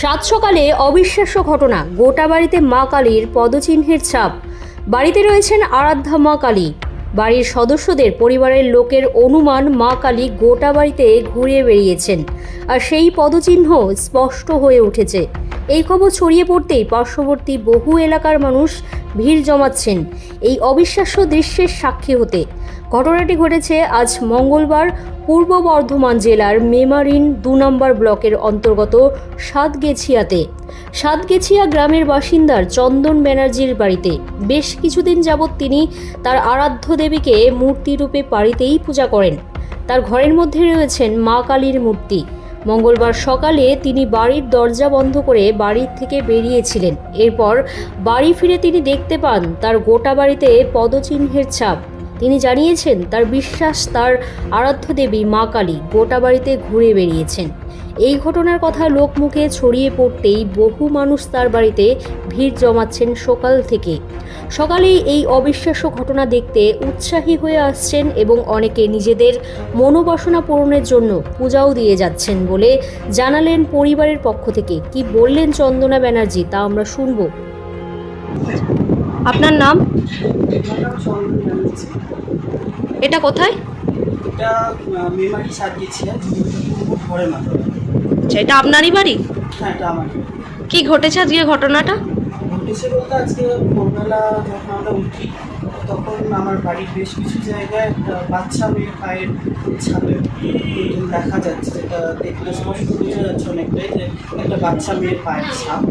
সাত সকালে অবিশ্বাস্য ঘটনা। গোটা বাড়িতে মা কালীর পদচিহ্নের ছাপ। বাড়িতে রয়েছেন আরাধ্যা মা কালী। বাড়ির সদস্যদের পরিবারের লোকের অনুমান মা কালী গোটা বাড়িতে ঘুরে বেরিয়েছেন আর সেই পদচিহ্ন স্পষ্ট হয়ে উঠেছে। এই খবর ছড়িয়ে পড়তেই পার্শ্ববর্তী বহু এলাকার মানুষ ভিড় জমাচ্ছেন। এই অবিশ্বাস্য দৃশ্যের সাক্ষী হতে। ঘটনাটি ঘটেছে আজ মঙ্গলবার পূর্ব বর্ধমান জেলার মেমারিন দু নম্বর ব্লকের অন্তর্গত সাতগেছিয়াতে। সাতগেছিয়া গ্রামের বাসিন্দার চন্দন ব্যানার্জির বাড়িতে বেশ কিছুদিন যাবৎ তিনি তার আরাধ্য দেবীকে মূর্তিরূপে বাড়িতেই পূজা করেন। তার ঘরের মধ্যে রয়েছেন মা কালীর মূর্তি। মঙ্গলবার সকালে তিনি বাড়ির দরজা বন্ধ করে বাড়ির থেকে বেরিয়েছিলেন। এরপর বাড়ি ফিরে তিনি দেখতে পান তার গোটা বাড়িতে পদচিহ্নের ছাপ। তিনি জানিয়েছেন, তার বিশ্বাস, তার আরাধ্য দেবী মা কালী গোটা বাড়িতে ঘুরে বেরিয়েছেন এই ঘটনার কথা লোকমুখে ছড়িয়ে পড়তেই বহু মানুষ তার বাড়িতে ভিড় জমাচ্ছেন সকাল থেকে। সকালেই এই অবিশ্বাস্য ঘটনা দেখতে উৎসাহী হয়ে আসছেন এবং অনেকে নিজেদের মনোবাসনা পূরণের জন্য পূজাও দিয়ে যাচ্ছেন বলে জানালেন পরিবারের পক্ষ থেকে। কি বললেন চন্দনা ব্যানার্জি তা আমরা শুনব। আপনার নাম? এটা কোথায়? এটা আচ্ছা এটা আপনারই বাড়ি? হ্যাঁ এটা আমার। কি ঘটেছে আজকে ঘটনাটা? ঘটেছে বলতে আজকে ভোরবেলা যখন আমরা উঠি তখন আমার বাড়ির বেশ কিছু জায়গায় একটা বাচ্চা মেয়ের পায়ের ছাপে দেখা যাচ্ছে যেটা দেখলে স্পষ্ট বোঝা যাচ্ছে অনেকটাই যে একটা বাচ্চা মেয়ের পায়ের ছাপ।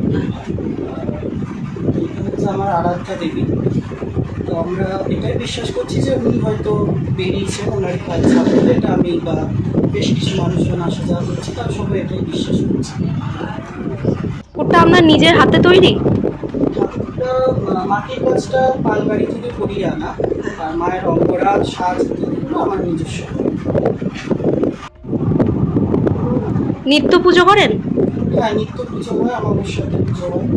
আমার আরাধ্যা দেবী। তো আমরা এটাই বিশ্বাস করছি যে উনি হয়তো বেরিয়েছেন ওনার বলে এটা আমি বা বেশ কিছু মানুষজন আসা যাওয়া করছি তারা সবাই এটাই বিশ্বাস করছি। ওটা আপনার নিজের হাতে তৈরি? ঠাকুরটা মাটির কাজটা পালবাড়ি থেকে করিয়ে আনা আর মায়ের অঙ্গরা সাজ আমার নিজস্ব। নিত্য পুজো করেন? হ্যাঁ নিত্য পুজো হয় আমার সাথে পুজো হয়